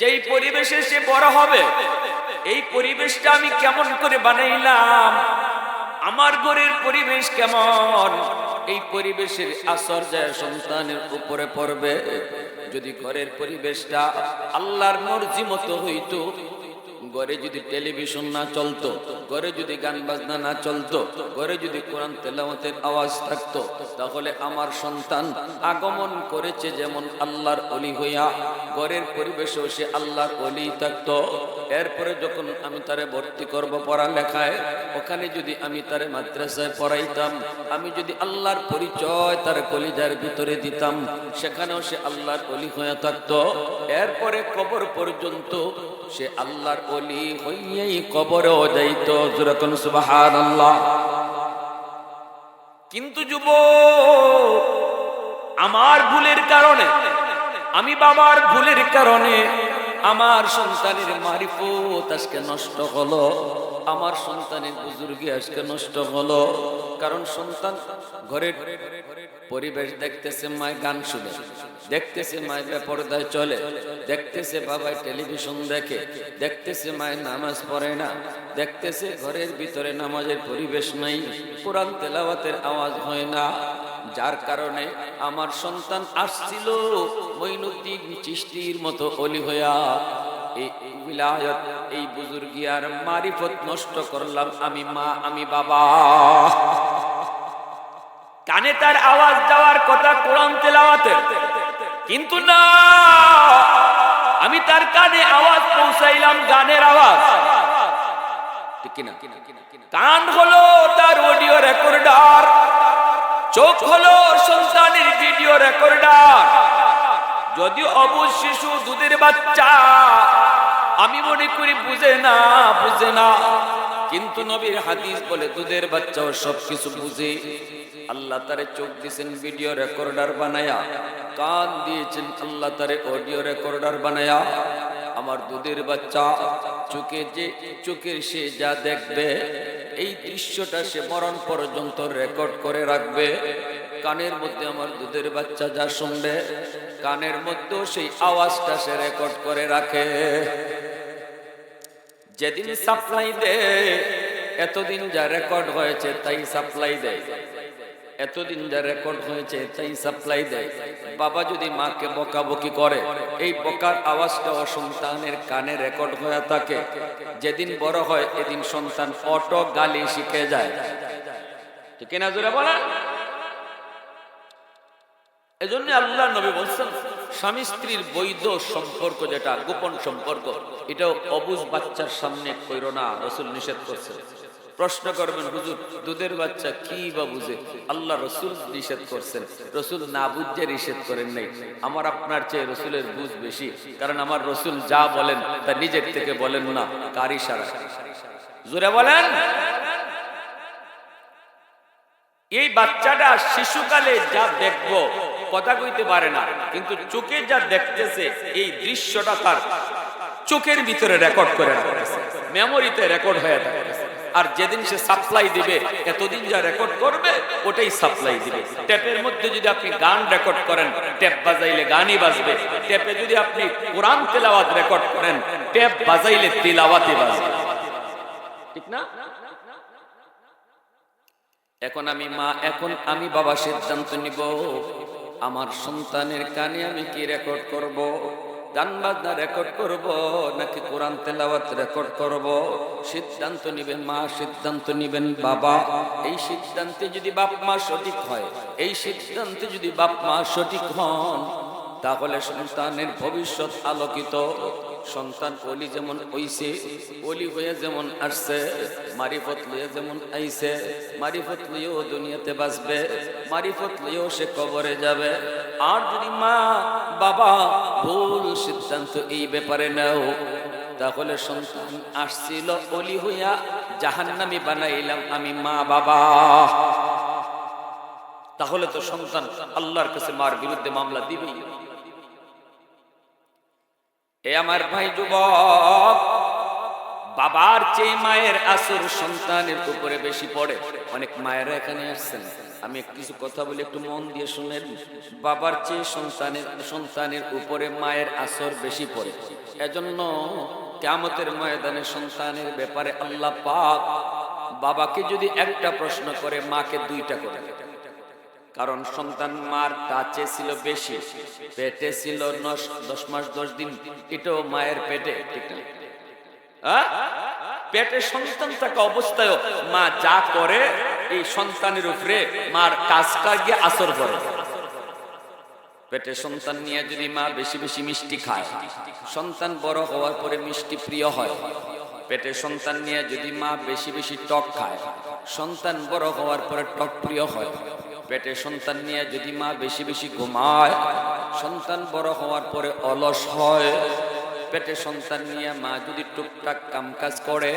যেই পরিবেশে সে বড় হবে, এই পরিবেশটা আমি কেমন করে বানাইলাম? আমার ঘরের পরিবেশ কেমন? এই পরিবেশের আসর যায় সন্তানের উপরে পড়বে। যদি ঘরের পরিবেশটা আল্লাহর মর্জি মতো হইতো, ঘরে যদি টেলিভিশন না চলতো ঘরে যদি গান বাজনা না চলতো, ঘরে যদি কোরআন তেলামতের আওয়াজ থাকতো, তাহলে আমার সন্তান আগমন করেছে যেমন আল্লাহর অলি হইয়া, ঘরের পরিবেশেও সে আল্লাহর অলি থাকতো। এরপরে যখন আমি তারে ভর্তি করব পড়ালেখায়, ওখানে যদি আমি তারে মাদ্রাসায় পড়াইতাম, আমি যদি আল্লাহর পরিচয় তার কলিজার ভিতরে দিতাম, সেখানেও সে আল্লাহর অলি হয়ে থাকতো। এরপরে কবর পর্যন্ত সে আল্লাহর অলি হইয়াই কবরেও যাইত। আল্লাহ কিন্তু যুব আমার ভুলের কারণে, আমি বাবার ভুলের কারণে আমার সন্তানের মারিফত আজকে নষ্ট হলো। আমার সন্তানের বুজুর্গি আজকে নষ্ট হলো। কারণ সন্তান ঘরের পরিবেশ দেখতেছে মায় গান শুনে, দেখতেছে মায় বেপরদায় চলে, দেখতেছে বাবায় টেলিভিশন দেখে, দেখতেছে মায় নামাজ পড়ে না, দেখতেছে ঘরের ভিতরে নামাজের পরিবেশ নাই, কোরআন তেলাওয়াতের আওয়াজ হয় না। যার কারণে আমার সন্তান আসছিল মঈনুদ্দিন চিষ্টির মতো অলি হইয়া। এই মারিফত নষ্ট করলাম আমি মা, আমি বাবা। কানে তার আওয়াজ যাওয়ার কথা কোরআন তেলাওয়াতের। কিন্তু না, আমি তার কানে আওয়াজ পৌঁছাইলাম গানের আওয়াজ। কান হলো তার অডিও রেকর্ডার। চোখ হলো সন্তানের ভিডিও রেকর্ডার। যদিও অবুজ শিশু দুধের বাচ্চা, আমি মনে করি বুঝে না বুঝে না। কিন্তু নবীর হাদিস বলে দুধের বাচ্চাও সবকিছু বুঝে। আল্লাহ তারে চোখ দিয়েছেন ভিডিও রেকর্ডার বানায়া, কান দিয়েছেন আল্লাহ তারে অডিও রেকর্ডার বানায়া। আমার দুধের বাচ্চা, চোখে যে, চোখের সে যা দেখবে এই দৃশ্যটা সে মরণ পর্যন্ত রেকর্ড করে রাখবে। কানের মধ্যে আমার দুধের বাচ্চা যা শুনবে, কানের মধ্যেও সেই আওয়াজটা সে রেকর্ড করে রাখে। যেদিন সাপ্লাই দেয়, এতদিন যা রেকর্ড হয়েছে তাই সাপ্লাই দেয়। এতদিন যা রেকর্ড হয়েছে তাই সাপ্লাই দেয়। বাবা যদি মাকে বকাবকি করে, এই বকার আওয়াজটা ও সন্তানের কানে রেকর্ড হয়ে থাকে। যেদিন বড় হয়, এদিন সন্তান অটো গালি শিখে যায়। ঠিক না জোরে বলা এজন্য আল্লাহ নবী বলছেন, স্বামী স্ত্রীর বৈধ সম্পর্ক যেটা, গোপন সম্পর্ক, এটাও অবুজ বাচ্চার সামনে কইরো না, রসুল নিষেধ করছে। প্রশ্ন করবেন, হুজুর, দুধের বাচ্চা কি বা বুঝে? আল্লাহ রসুল নিষেধ করছেন। রসুল না বুঝে নিষেধ করেন নাই। আমার আপনার চেয়ে রসুলের বুঝ বেশি, কারণ আমার রসুল যা বলেন তা নিজের থেকে বলেন না কারি সারা। জোরে বলেন। এই বাচ্চাটা শিশুকালে যা দেখব, কথা কইতে পারে না, কিন্তু চোখে যা দেখতেছে, এই দৃশ্যটা তার চোখের ভিতরে রেকর্ড করে রাখতেছে মেমোরিতে রেকর্ড হয়ে থাকতেছে। আর যেদিন সে সাপ্লাই দিবে, এতদিন যা রেকর্ড করবে, ওটাই সাপ্লাই দিবে। ট্যাপের মধ্যে যদি আপনি গান রেকর্ড করেন ট্যাপ বাজাইলে গানই বাজবে। ট্যাপে যদি আপনি কোরআন তেলাওয়াত রেকর্ড করেন ট্যাপ বাজাইলে তেলাওয়াতই বাজবে। ঠিক না? এখন আমি মা, এখন আমি বাবা সিদ্ধান্ত নিব, আমার সন্তানের কানে আমি কি রেকর্ড করব? গান বাজনা রেকর্ড করব, নাকি কোরআন তেলাওয়াত রেকর্ড করব? সিদ্ধান্ত নিবেন মা, সিদ্ধান্ত নিবেন বাবা। এই সিদ্ধান্তে যদি বাপ, মা সঠিক হয়, এই সিদ্ধান্তে যদি বাপ, মা সঠিক হন, তাহলে সন্তানের ভবিষ্যৎ আলোকিত। সন্তান অলি যেমন হইছে অলি হয়ে যেমন আসছে, মারিফত লইয়া যেমন আইছে, মারিফত লইয়াও দুনিয়াতে বাঁচবে, মারিফত লইয়াও সে কবরে যাবে। আর যদি মা বাবা, ভুল সিদ্ধান্ত এই ব্যাপারে নাও। তাহলে সন্তান আসছিল, অলি হইয়া জাহান্নামি বানাইলাম আমি মা বাবা। তাহলে তো সন্তান আল্লাহর কাছে মার বিরুদ্ধে মামলা দিবেই। এ আমার ভাই যুবক বাবার চেয়ে মায়ের আসর সন্তানের উপরে বেশি পড়ে। অনেক মায়েরা এখানে আসছেন। আমি কিছু কথা বলি, একটু মন দিয়ে শুনেন। বাবার চেয়ে সন্তানের সন্তানের উপরে মায়ের আসর বেশি পড়ে। এজন্য কেমতের ময়দানে সন্তানের ব্যাপারে আল্লাহ পাক বাবাকে যদি একটা প্রশ্ন করে, মাকে দুইটা করে। কারণ সন্তান মার কাছে ছিল বেশি, পেটে ছিল দশ মাস, দশ দিন। এটাও মায়ের পেটে, ঠিক না? পেটে সন্তান থাকা অবস্থায় মা যা করে, এই সন্তানের উপরে মার কাজটা গিয়ে আসর করে পেটে সন্তান নিয়ে যদি মা বেশি বেশি মিষ্টি খায়, সন্তান বড় হওয়ার পরে মিষ্টি প্রিয় হয়। পেটে সন্তান নিয়ে যদি মা বেশি বেশি টক খায়, সন্তান বড় হওয়ার পরে টক প্রিয় হয়। পেটে সন্তান নিয়ে যদি মা বেশি বেশি ঘুমায়, সন্তান বড় হওয়ার পরে অলস হয়। পেটে সন্তান নিয়ে মা যদি টুকটাক কামকাজ করে,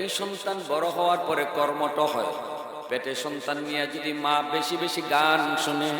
এই সন্তান বড় হওয়ার পরে কর্মট হয়। পেটে সন্তান নিয়ে যদি মা বেশি বেশি গান শুনে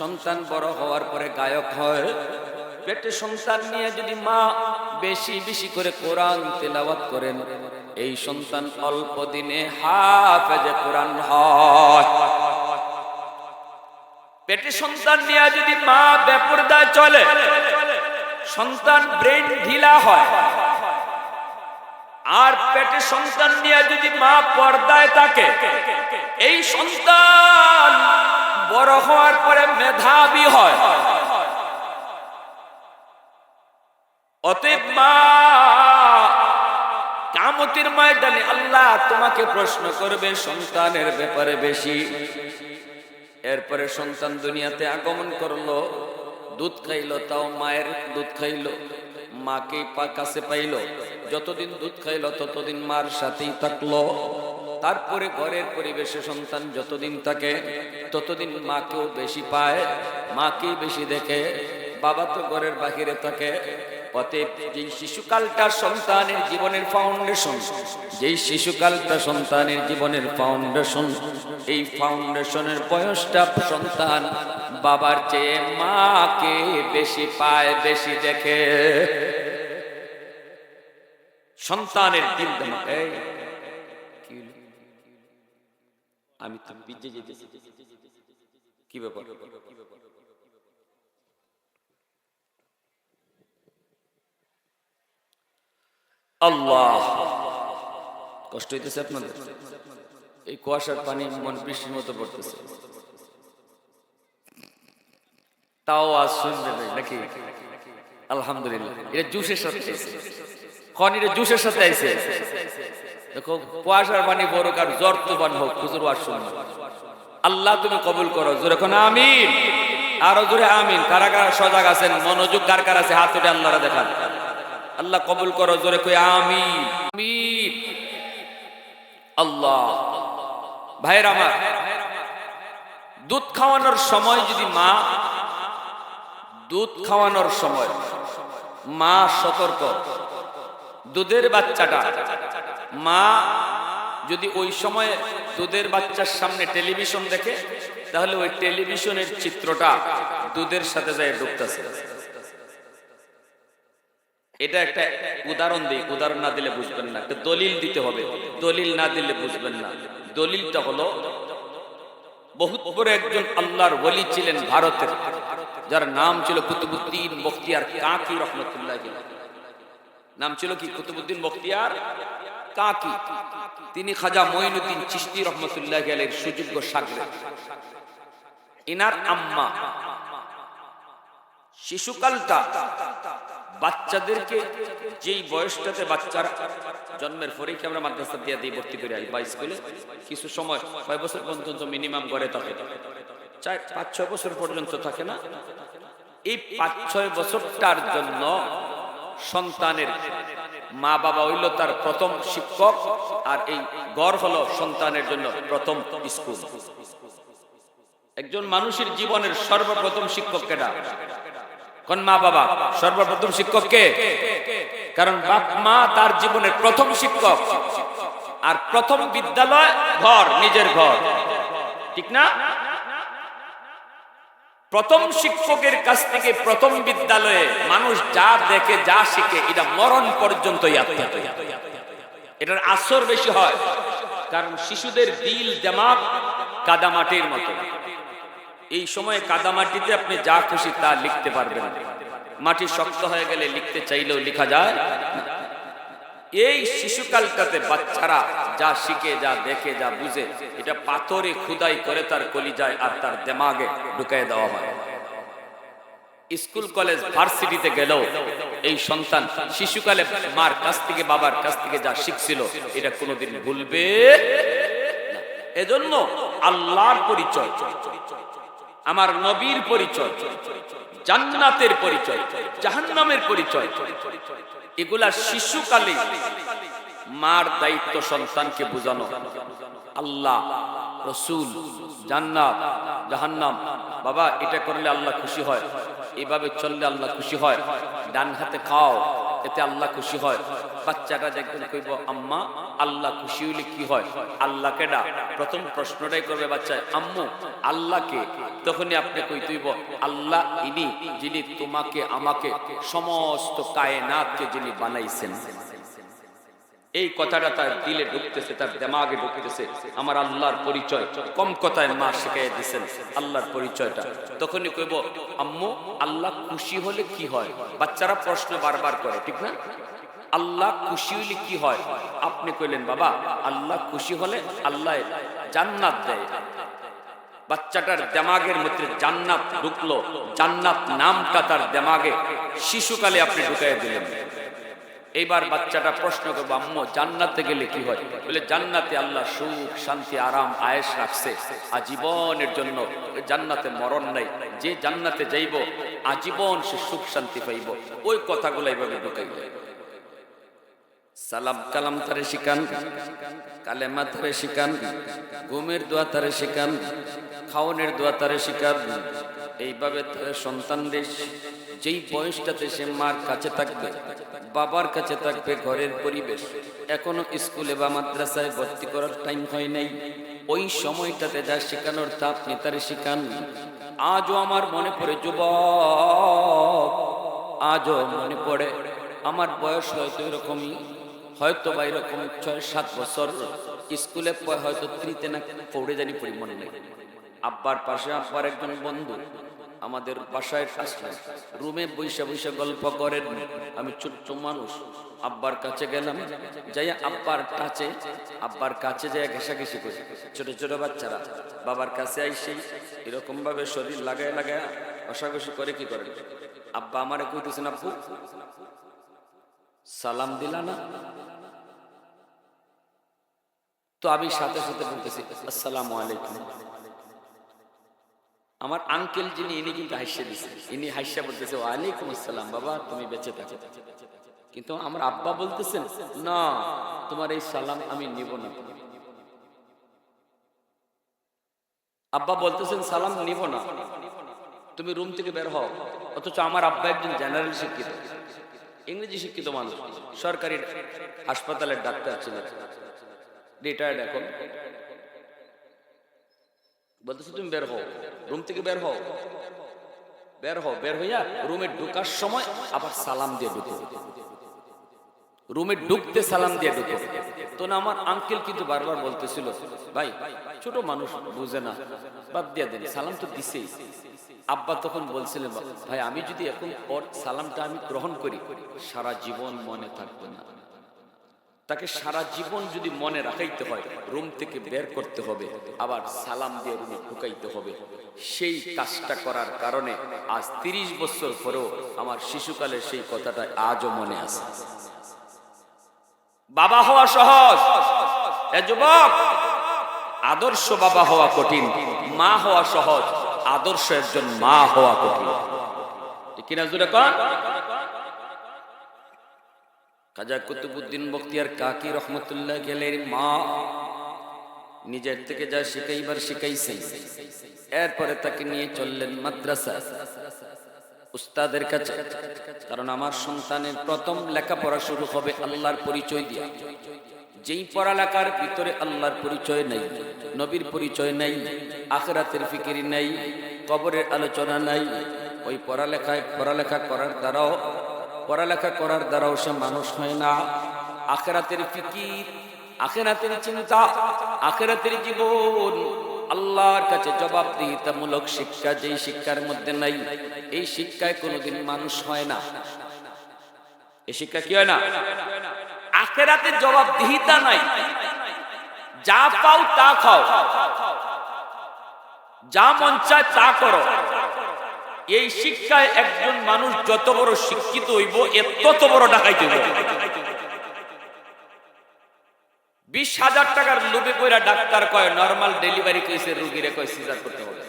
সন্তান বড় হওয়ার পরে গায়ক হয়, পেটে সন্তান নিয়ে যদি মা বেশি বেশি করে কোরআন তেলাওয়াত করেন, এই সন্তান অল্প দিনে হাফেজে কোরআন হয়। পেটে সন্তান নিয়ে যদি মা বেপরদায় চলে সন্তান ব্রেন ঢিলা হয়। আর পেটে সন্তান নিয়ে যদি মা পর্দায় থাকে, এই সন্তান বড় হওয়ার পরে মেধাবী হয়। মা কামতির ময়দানে আল্লাহ তোমাকে প্রশ্ন করবে, সন্তানের ব্যাপারে বেশি। এরপরে সন্তান দুনিয়াতে আগমন করল। দুধ খাইলো, তাও মায়ের দুধ খাইলো। মাকে কাছে পাইলো। যতদিন দুধ খাইলো, ততদিন মার সাথেই থাকল। তারপরে ঘরের পরিবেশে সন্তান যতদিন থাকে, ততদিন মাকেও বেশি পায়, মাকেই বেশি দেখে। বাবা তো ঘরের বাহিরে থাকে। অতএব যেই শিশুকালটা সন্তানের জীবনের ফাউন্ডেশন যেই শিশুকালটা সন্তানের জীবনের ফাউন্ডেশন এই ফাউন্ডেশনের বয়সটা সন্তান বাবার চেয়ে মাকে বেশি পায়, বেশি দেখে। সন্তানের দিল? আমি তো যেতে কি ব্যাপার? আল্লাহ। কষ্ট হইতেছে আপনাদের? এই কুয়াশার পানি মন বৃষ্টির মতো পড়তেছে। তাও আজ শুনবে নাকি? আলহামদুলিল্লাহ। এটা জুসের সাথে জুসের সাথে আইছে দেখো, কুয়াশার পানি বড় কার, জ্বর হোক শুনবে আল্লাহ তুমি কবুল করো, জোরে কোন আমিন। আরও জোরে আমিন। কারা কারা সজাগ আছেন, মনোযোগ কার কার আছে, হাত উঠে আল্লাহরা দেখান। আল্লাহ কবুল করো, জোরে কই আমিন। আমিন। আল্লাহ। ভাইয়ের আমার, দুধ খাওয়ানোর সময় যদি মা দুধ খাওয়ানোর সময়। মা সতর্ক। দুধের বাচ্চাটা। মা যদি ওই সময় দুধের বাচ্চার সামনে টেলিভিশন দেখে, তাহলে ওই টেলিভিশনের চিত্রটা দুধের সাথে যায় ঢুকতেছে এটা একটা উদাহরণ দিই। উদাহরণ না দিলে বুঝবেন না। একটা দলিল দিতে হবে। দলিল না দিলে বুঝবেন না। দলিলটা হলো বহুত বড় একজন আল্লাহর বলি ছিলেন ভারতের। যার নাম ছিল কুতুবুদ্দিন বখতিয়ার কাকি রহমতুল্লাহ নাম ছিল কি? কুতুবুদ্দিন বখতিয়ার কাকি। তিনি খাজা মঈনুদ্দিন চিস্তি রহমতুল্লাহ আলের সুযোগ্য সাগরে। ইনার আম্মা। শিশুকালটা বাচ্চাদেরকে যেই বয়সটাতে বাচ্চারা জন্মের পরেই কি আমরা মাদ্রাসা দিয়ে দিই ভর্তি করে আসি বা স্কুলে, কিছু সময় কয় বছর পর্যন্ত মিনিমাম ঘরে থাকে চার, পাঁচ, ছয় বছর পর্যন্ত থাকে না। এই পাঁচ, ছয় বছরটার জন্য সন্তানের মা বাবা হইল তার প্রথম শিক্ষক, আর এই গড় হলো সন্তানের জন্য প্রথম স্কুল। একজন মানুষের জীবনের সর্বপ্রথম শিক্ষক কেটা কোন মা বাবা সর্বপ্রথম শিক্ষক কে? কারণ বাপ, মা তার জীবনের প্রথম শিক্ষক, আর প্রথম বিদ্যালয় ঘর, নিজের ঘর। ঠিক না? প্রথম শিক্ষকের কাছ থেকে প্রথম বিদ্যালয়ে মানুষ যা দেখে, যা শিখে, এটা মরণ পর্যন্ত এটার আসর বেশি হয়, কারণ শিশুদের দিল দেমাগ কাদামাটির মতো। এই সময় কাদামাটিতে আপনি যা খুশি তা লিখতে পারবেন। মাটি শক্ত হয়ে গেলে লিখতে চাইলেও লেখা যায়। এই শিশুকালটাতে বাচ্চারা যা শিখে, যা দেখে, যা বুঝে, এটা পাথরে খুদাই করে তার কলিজায় আর তার দেমাগে ঢুকাই দেওয়া হয়। স্কুল, কলেজ, ভার্সিটিতে গেলেও এই সন্তান শিশুকালে মার কাছ থেকে, বাবার কাছ থেকে যা শিখছিল, এটা কোনোদিন ভুলবে এজন্য আল্লাহর পরিচয়, আমার নবীর পরিচয়, জান্নাতের পরিচয়, জাহান্নামের পরিচয় এগুলা শিশুকালে মার দায়িত্ব সন্তানকে বোঝানো। আল্লাহ, রসুল, জান্নাত, জাহান্নাম, বাবা, এটা করলে আল্লাহ খুশি হয়। এভাবে চললে আল্লাহ খুশি হয়। ডান হাতে খাও, এতে আল্লাহ খুশি হয়। বাচ্চাটা দেখবেন কইব, আম্মা, আল্লাহ খুশি হইলে কি হয়? আল্লাহকে ডাক। প্রথম প্রশ্নটাই করবে বাচ্চায়, আম্মু, আল্লাহকে? তখনই আপনি কই তুইব, আল্লাহ ইনি যিনি তোমাকে, আমাকে সমস্ত কায়নাতকে যিনি বানাইছেন। এই কথাটা তার দিলে ঢুকতেছে, তার দেমাগে ঢুকতেছে। আমার আল্লাহর পরিচয় কম কথায় মা শিখাই দিছেন, আল্লাহর পরিচয়টা। তখনই কইব, আম্মু, আল্লাহ খুশি হলে কি হয়? বাচ্চারা প্রশ্ন বারবার করে, ঠিক না? আল্লাহ খুশি হইলে কি হয়? আপনি কইলেন, বাবা, আল্লাহ খুশি হলে আল্লাহ জান্নাত দেয়। বাচ্চাটার দেমাগের মধ্যে জান্নাত ঢুকলো। জান্নাত নামটা তার দেমাগে শিশুকালে আপনি ঢুকাই দিলেন। এইবার বাচ্চাটা প্রশ্ন করব, আম্মু, জান্নাতে গেলে কি হয়? বলে, জান্নাতে আল্লাহ সুখ, শান্তি, আরাম আয়েস রাখছে। আজীবনের জন্য জান্নাতে মরণ নাই। যে জান্নাতে যাইব, আজীবন সে সুখ, শান্তি পাইব। ওই কথাগুলো এইভাবে ঢুকাইব সালাম কালাম তারে শিখান, কালেমা তারে শিখান, ঘুমের দোয়া তারে শিখান খাওয়ানোর দোয়া তারে শিখান। এইভাবে তারে সন্তানদের যেই বয়সটাতে সে মার কাছে থাকবে, বাবার কাছে থাকবে ঘরের পরিবেশ, এখনও স্কুলে বা মাদ্রাসায় ভর্তি করার টাইম হয় নাই। ওই সময়টাতে যা শেখানোর তা আপনি তারে শিখান। আজও আমার মনে পড়ে, যুবক, আজও মনে পড়ে, আমার বয়স হয়তো এরকমই। হয়তো বা এরকম ছয়, সাত বছর স্কুলে হয়তো তৃতে না পড়ে জানি পড়ি মনে নেই। আব্বার পাশে আব্বার একজন বন্ধু, আমাদের বাসায় আসলেন রুমে বৈশা বৈশা গল্প করেন। আমি ছোট্ট মানুষ, আব্বার কাছে গেলাম যাই আব্বার কাছে আব্বার কাছে যাই ঘেঁষাঘেঁষি করি। ছোট ছোট বাচ্চারা, বাবার কাছে আইসি এরকম ভাবে শরীর লাগায় লাগায় ঘষাঘষি করে কি করে আব্বা আমারে কইতেছেন আব্বু সালাম দিলা না? আমি সাথে সাথে বলতেছি, আসসালামু আলাইকুম। আমার আঙ্কেল যিনি, ইনি কিন্তু হাস্যা দিচ্ছে ইনি হাস্যা বলতেছে, ওয়ালাইকুম আসসালাম বাবা, তুমি বেঁচে থাকো। কিন্তু আমার আব্বা বলতেছেন, না, তোমার এই সালাম আমি নিব না। আব্বা বলতেছেন, সালাম নিব না। তুমি রুম থেকে বের হও। অথচ আমার আব্বা একজন জেনারেল শিক্ষিত। ইংরেজি শিক্ষিত মানুষ, সরকারি হাসপাতালের ডাক্তার ছিলেন। রিটায়ার্ড এখন। বলতেছে, তুমি বের হও। রুম থেকে বের হও। বের হও, বের হইয়া রুমে ঢুকার সময় আবার সালাম দিয়ে ঢুকো। রুমে ঢুকতে সালাম দিয়ে ঢুকো। তো না, আমার আঙ্কেল কিন্তু বারবার বলতেছিল, ভাই, ছোট মানুষ বুঝে না। বাদ দিয়ে দেন, সালাম তো দিছেই। আব্বা তখন বলছিলেন, ভাই, আমি যদি এখন ওর সালামটা আমি গ্রহণ করি, সারা জীবন মনে থাকবে না। তাকে সারা জীবন যদি মনে রাখাইতে হয়, রুম থেকে বের করতে হবে, আবার সালাম দিয়ে রুমে ঢুকাইতে হবে। সেই কাজটা করার কারণে আজ তিরিশ বছর পরেও আমার শিশুকালের সেই কথাটা আজও মনে আছে। বাবা হওয়া সহজ। যুবক, আদর্শ বাবা হওয়া কঠিন, মা হওয়া সহজ, আদর্শ একজন মা হওয়া কঠিন। কিনা জুড়ে কন? খাজা কুতুবুদ্দিন বখতিয়ার কাকি রহমতুল্লাহ গেলের মা নিজের থেকে যা শিখাইবার শিখাইছেন। এরপরে তাকে নিয়ে চললেন মাদ্রাসা। উস্তাদের কাছে, কারণ আমার সন্তানের প্রথম লেখাপড়া শুরু হবে আল্লাহর পরিচয় দিয়ে। যেই পড়ালেখার ভিতরে আল্লাহর পরিচয় নাই, নবীর পরিচয় নাই, আখরাতের ফিকিরি নাই, কবরের আলোচনা নাই, ওই পড়ালেখায় পড়ালেখা করার দ্বারাও পড়ালেখা করার দ্বারাও সে মানুষ হয় না। আখেরাতের ফিকির, আখেরাতের চিন্তা, আখেরাতের জীবন, আল্লাহর কাছে জবাবদিহিতামূলক শিক্ষা যেই শিক্ষার মধ্যে নাই, এই শিক্ষায় কোনোদিন মানুষ হয় না। এই শিক্ষা কি হয় না? আখেরাতে জবাবদিহিতা নাই। যা পাও তা খাও। যা মন চায় তা করো। এই শিক্ষায় একজন মানুষ যত বড় শিক্ষিত হইব, এ তত বড় ডাকাইতে বিশ হাজার টাকার লোভে কইরা ডাক্তার কয় নর্মাল ডেলিভারি কইছে, রুগীরে কয়, সিজার করতে হবে।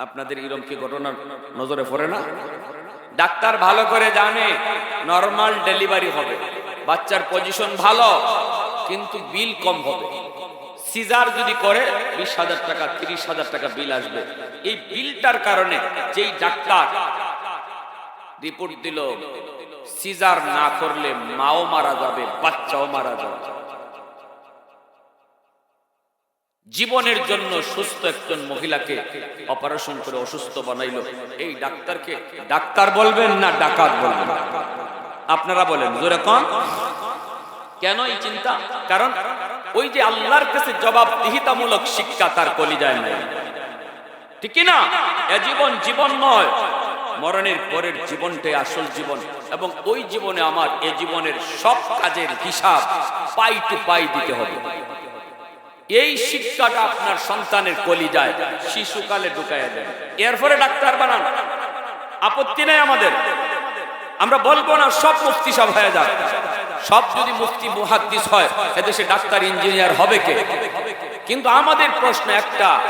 আপনাদের এরকম কি ঘটনা নজরে পড়ে না? ডাক্তার ভালো করে জানে নর্মাল ডেলিভারি হবে। বাচ্চার পজিশন ভালো, কিন্তু বিল কম হবে। সিজার যদি করে, বিশ হাজার টাকা, তিরিশ হাজার টাকা বিল আসবে। এই বিলটার কারণে যেই ডাক্তার রিপোর্ট দিল, সিজার না করলে মাও মারা যাবে, বাচ্চাও মারা যাবে। জীবনের জন্য সুস্থ একজন মহিলাকে অপারেশন করে অসুস্থ বানাইলো। এই ডাক্তারকে ডাক্তার বলবেন না ডাকাত বলবেন? আপনারা বলেন কেন এই চিন্তা? কারণ ওই যে আল্লাহর কাছে জবাবদিহিতামূলক শিক্ষা তার কলিজায় নাই। ঠিক না? এ জীবন জীবন নয়, মরণের পরের জীবনটাই আসল জীবন এবং ওই জীবনে আমার এ জীবনের সব কাজের হিসাব পাই টু পাই দিতে হবে। এই শিক্ষাটা আপনার সন্তানের কলিজায় শিশুকালে ঢুকাইয়া দেন। এরপরে ডাক্তার বানান। আপত্তি নেই আমাদের। আমরা বলব না, সব মুফতি সব হয়ে সব যদি মুফতি, মুহাদ্দিস হয়, এদেশে ডাক্তার, ইঞ্জিনিয়ার হবে কে? কিন্তু আমাদের প্রশ্ন একটা,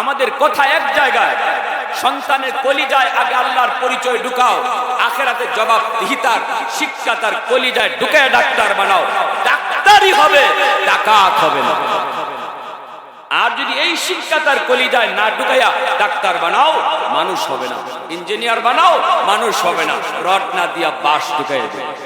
আমাদের কথা এক জায়গায়, সন্তানের কলিজায় আগে আল্লাহর পরিচয় ঢুকাও, আখেরাতে জবাব দিহিতার শিক্ষা তার কলিজায় ঢুকায় ডাক্তার বানাও। ডাক্তারই হবে, ডাকাত হবে না। আর যদি এই শিক্ষা তার কলিজায় না ঢুকাইয়া ডাক্তার বানাও, মানুষ হবে না। ইঞ্জিনিয়ার বানাও, মানুষ হবে না। রড না দিয়া বাস ঢুকাইয়া দেবে।